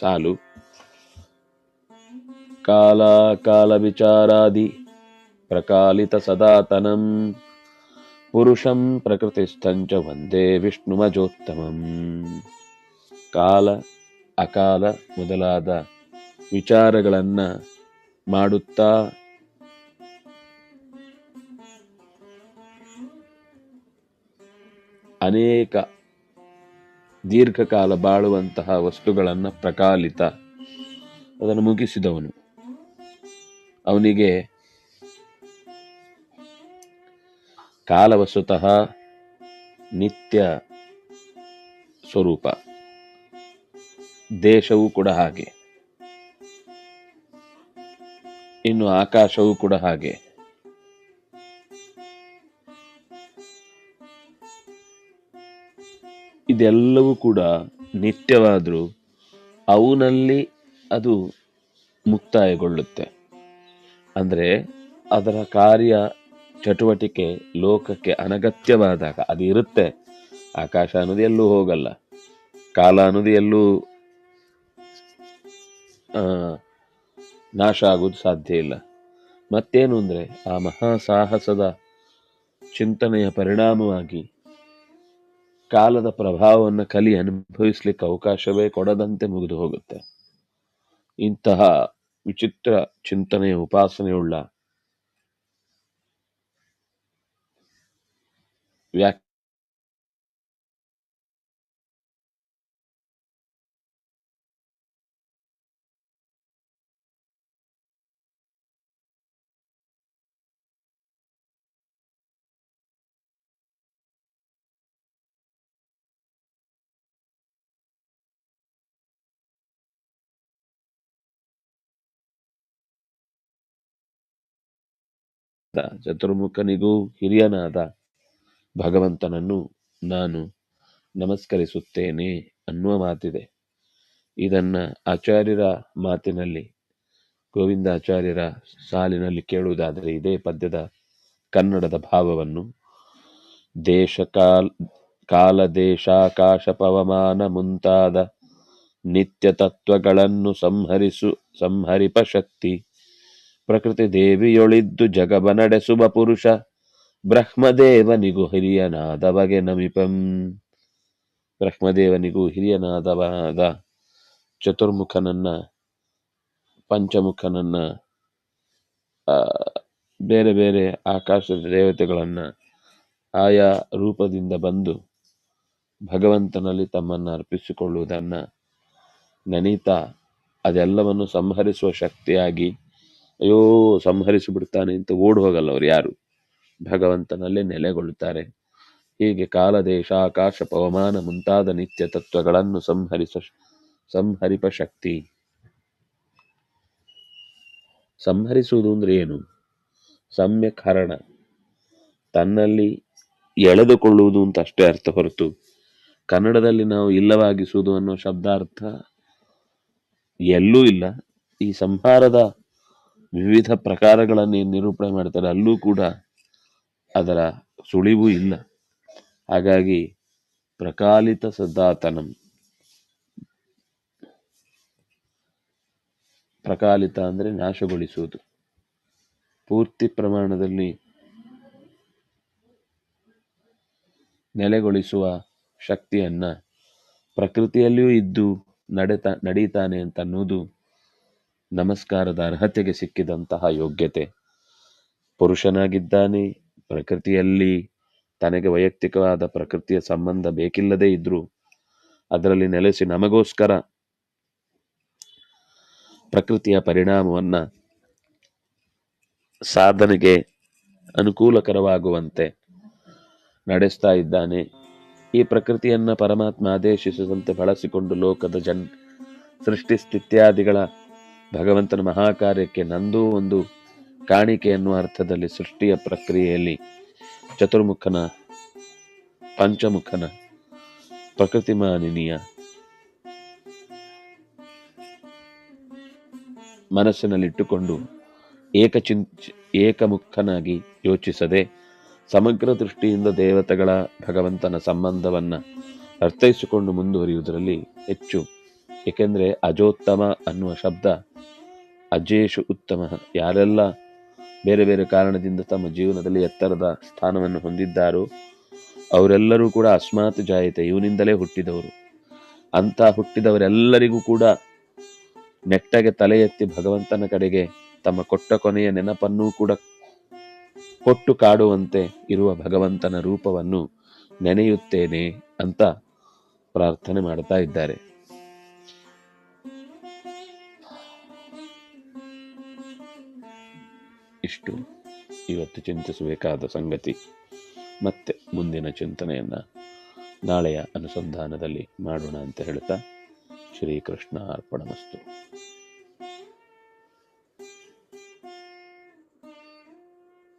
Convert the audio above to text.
ಸಾಲು. ಕಾಲ ಕಾಲ ವಿಚಾರಾದಿ ಪ್ರಕಾಲಿತ ಸದಾತನಂ. ಪುರುಷಂ ಪ್ರಕೃತಿಸ್ಥಂಚ ವಂದೇ ವಿಷ್ಣುಮಜೋತ್ತಮಂ. ಕಾಲ, ಅಕಾಲ ಮೊದಲಾದ ವಿಚಾರಗಳನ್ನ ಮಾಡುತ್ತಾ ಅನೇಕ ದೀರ್ಘಕಾಲ ಬಾಳುವಂತಹ ವಸ್ತುಗಳನ್ನು ಪ್ರಕಾಲಿತ, ಅದನ್ನು ಮುಗಿಸಿದವನು. ಅವನಿಗೆ ಕಾಲವಸ್ತುತಃ ನಿತ್ಯ ಸ್ವರೂಪ, ದೇಶವೂ ಕೂಡ ಹಾಗೆ. ಇನ್ನು ಆಕಾಶವೂ ಕೂಡ ಹಾಗೆ. ಇದೆಲ್ಲವೂ ಕೂಡ ನಿತ್ಯವಾದರೂ ಅವನಲ್ಲಿ ಅದು ಮುಕ್ತಾಯಗೊಳ್ಳುತ್ತೆ. ಅಂದರೆ ಅದರ ಕಾರ್ಯ ಚಟುವಟಿಕೆ ಲೋಕಕ್ಕೆ ಅನಗತ್ಯವಾದಾಗ ಅದು ಇರುತ್ತೆ. ಆಕಾಶ ಅನ್ನೋದು ಎಲ್ಲೂ ಹೋಗಲ್ಲ. ಕಾಲ ಅನ್ನೋದು ಎಲ್ಲೂ ನಾಶ ಆಗೋದು ಸಾಧ್ಯ ಇಲ್ಲ. ಮತ್ತೇನು ಅಂದರೆ ಆ ಮಹಾ ಸಾಹಸದ ಚಿಂತನೆಯ ಪರಿಣಾಮವಾಗಿ ಕಾಲದ ಪ್ರಭಾವವನ್ನು ಕಲಿ ಅನುಭವಿಸ್ಲಿಕ್ಕೆ ಅವಕಾಶವೇ ಕೊಡದಂತೆ ಮುಗಿದು ಹೋಗುತ್ತೆ. ಇಂತಹ ವಿಚಿತ್ರ ಚಿಂತನೆಯ ಉಪಾಸನೆಯುಳ್ಳ ವ್ಯಾಕ್ ಚತುರ್ಮುಖನಿಗೂ ಹಿರಿಯನಾದ ಭಗವಂತನನ್ನು ನಾನು ನಮಸ್ಕರಿಸುತ್ತೇನೆ ಅನ್ನುವ ಮಾತಿದೆ. ಇದನ್ನ ಆಚಾರ್ಯರ ಮಾತಿನಲ್ಲಿ, ಗೋವಿಂದಾಚಾರ್ಯರ ಸಾಲಿನಲ್ಲಿ ಕೇಳುವುದಾದರೆ ಇದೇ ಪದ್ಯದ ಕನ್ನಡದ ಭಾವವನ್ನು, ದೇಶ ಕಾಲ್, ಕಾಲ ದೇಶಾಕಾಶ ಪವಮಾನ ಮುಂತಾದ ನಿತ್ಯ ತತ್ವಗಳನ್ನು ಸಂಹರಿಸು, ಸಂಹರಿಪ ಶಕ್ತಿ. ಪ್ರಕೃತಿ ದೇವಿಯೊಳಿದ್ದು ಜಗವ ನಡೆಸುವ ಪುರುಷ. ಬ್ರಹ್ಮದೇವನಿಗೂ ಹಿರಿಯನಾದವಗೆ ನಮಿಪಂ. ಬ್ರಹ್ಮದೇವನಿಗೂ ಹಿರಿಯನಾದವಾದ ಚತುರ್ಮುಖನನ್ನ, ಪಂಚಮುಖನನ್ನ ಬೇರೆ ಬೇರೆ ಆಕಾಶದ ದೇವತೆಗಳನ್ನ ಆಯಾ ರೂಪದಿಂದ ಬಂದು ಭಗವಂತನಲ್ಲಿ ತಮ್ಮನ್ನು ಅರ್ಪಿಸಿಕೊಳ್ಳುವುದನ್ನ ನೆನೀತಾ ಅದೆಲ್ಲವನ್ನು ಸಂಹರಿಸುವ ಶಕ್ತಿಯಾಗಿ ಅಯ್ಯೋ ಸಂಹರಿಸಿ ಬಿಡ್ತಾನೆ ಅಂತ ಓಡ್ ಹೋಗಲ್ಲ ಅವ್ರು ಯಾರು? ಭಗವಂತನಲ್ಲೇ ನೆಲೆಗೊಳ್ಳುತ್ತಾರೆ. ಹೀಗೆ ಕಾಲ ದೇಶ ಆಕಾಶ ಪವಮಾನ ಮುಂತಾದ ನಿತ್ಯ ತತ್ವಗಳನ್ನು ಸಂಹರಿಸ ಸಂಹರಿಪ ಶಕ್ತಿ. ಸಂಹರಿಸುವುದು ಅಂದ್ರೆ ಏನು? ಸಮ್ಯಕ್ ಹರಣ. ತನ್ನಲ್ಲಿ ಎಳೆದುಕೊಳ್ಳುವುದು ಅಂತ ಅಷ್ಟೇ ಅರ್ಥ ಹೊರತು, ಕನ್ನಡದಲ್ಲಿ ನಾವು ಇಲ್ಲವಾಗಿಸುವುದು ಅನ್ನೋ ಶಬ್ದಾರ್ಥ ಎಲ್ಲೂ ಇಲ್ಲ. ಈ ಸಂಹಾರದ ವಿವಿಧ ಪ್ರಕಾರಗಳನ್ನು ನಿರೂಪಣೆ ಮಾಡ್ತಾರೆ. ಅಲ್ಲೂ ಕೂಡ ಅದರ ಸುಳಿವು ಇಲ್ಲ. ಹಾಗಾಗಿ ಪ್ರಕಾಲಿತ ಸದಾತನಂ. ಪ್ರಕಾಲಿತ ಅಂದರೆ ನಾಶಗೊಳಿಸುವುದು. ಪೂರ್ತಿ ಪ್ರಮಾಣದಲ್ಲಿ ನೆಲೆಗೊಳಿಸುವ ಶಕ್ತಿಯನ್ನು ಪ್ರಕೃತಿಯಲ್ಲಿಯೂ ಇದ್ದು ನಡೆತ ನಡೀತಾನೆ ಅಂತ ಅನ್ನೋದು ನಮಸ್ಕಾರದ ಅರ್ಹತೆಗೆ ಸಿಕ್ಕಿದಂತಹ ಯೋಗ್ಯತೆ. ಪುರುಷನಾಗಿದ್ದಾನೆ, ಪ್ರಕೃತಿಯಲ್ಲಿ ತನಗೆ ವೈಯಕ್ತಿಕವಾದ ಪ್ರಕೃತಿಯ ಸಂಬಂಧ ಬೇಕಿಲ್ಲದೇ ಇದ್ರೂ ಅದರಲ್ಲಿ ನೆಲೆಸಿ ನಮಗೋಸ್ಕರ ಪ್ರಕೃತಿಯ ಪರಿಣಾಮವನ್ನ ಸಾಧನೆಗೆ ಅನುಕೂಲಕರವಾಗುವಂತೆ ನಡೆಸ್ತಾ ಇದ್ದಾನೆ. ಈ ಪ್ರಕೃತಿಯನ್ನ ಪರಮಾತ್ಮ ಆದೇಶಿಸಿದಂತೆ ಬಳಸಿಕೊಂಡು ಲೋಕದ ಜನ್, ಸೃಷ್ಟಿ ಸ್ಥಿತ್ಯಾದಿಗಳ ಭಗವಂತನ ಮಹಾಕಾರ್ಯಕ್ಕೆ ನಂದೂ ಒಂದು ಕಾಣಿಕೆ ಎನ್ನುವ ಅರ್ಥದಲ್ಲಿ ಸೃಷ್ಟಿಯ ಪ್ರಕ್ರಿಯೆಯಲ್ಲಿ ಚತುರ್ಮುಖನ, ಪಂಚಮುಖನ ಪ್ರಕೃತಿ ಮಾನಿನಿಯ ಮನಸ್ಸಿನಲ್ಲಿಟ್ಟುಕೊಂಡು ಏಕಚಿನ್ ಏಕಮುಖನಾಗಿ ಯೋಚಿಸದೆ ಸಮಗ್ರ ದೃಷ್ಟಿಯಿಂದ ದೇವತೆಗಳ ಭಗವಂತನ ಸಂಬಂಧವನ್ನು ಅರ್ಥೈಸಿಕೊಂಡು ಮುಂದುವರಿಯುವುದರಲ್ಲಿ ಹೆಚ್ಚು, ಏಕೆಂದರೆ ಅಜೋತ್ತಮ ಅನ್ನುವ ಶಬ್ದ ಅಜೇಶು ಉತ್ತಮ. ಯಾರೆಲ್ಲ ಬೇರೆ ಬೇರೆ ಕಾರಣದಿಂದ ತಮ್ಮ ಜೀವನದಲ್ಲಿ ಎತ್ತರದ ಸ್ಥಾನವನ್ನು ಹೊಂದಿದ್ದಾರೋ, ಅವರೆಲ್ಲರೂ ಕೂಡ ಅಸ್ಮಾತ್ ಜಾಯತೆ, ಇವನಿಂದಲೇ ಹುಟ್ಟಿದವರು. ಅಂತ ಹುಟ್ಟಿದವರೆಲ್ಲರಿಗೂ ಕೂಡ ನೆಟ್ಟಗೆ ತಲೆ ಎತ್ತಿ ಭಗವಂತನ ಕಡೆಗೆ ತಮ್ಮ ಕೊಟ್ಟ ಕೊನೆಯ ನೆನಪನ್ನೂ ಕೂಡ ಕೊಟ್ಟು ಕಾಡುವಂತೆ ಇರುವ ಭಗವಂತನ ರೂಪವನ್ನು ನೆನೆಯುತ್ತೇನೆ ಅಂತ ಪ್ರಾರ್ಥನೆ ಮಾಡ್ತಾ ಇದ್ದಾರೆ. ಇಷ್ಟು ಇವತ್ತು ಚಿಂತಿಸಬೇಕಾದ ಸಂಗತಿ ಮತ್ತೆ ಮುಂದಿನ ಚಿಂತನೆಯನ್ನ ನಾಳೆಯ ಅನುಸಂಧಾನದಲ್ಲಿ ಮಾಡೋಣ ಅಂತ ಹೇಳ್ತಾ ಶ್ರೀಕೃಷ್ಣ ಅರ್ಪಣಮಸ್ತು.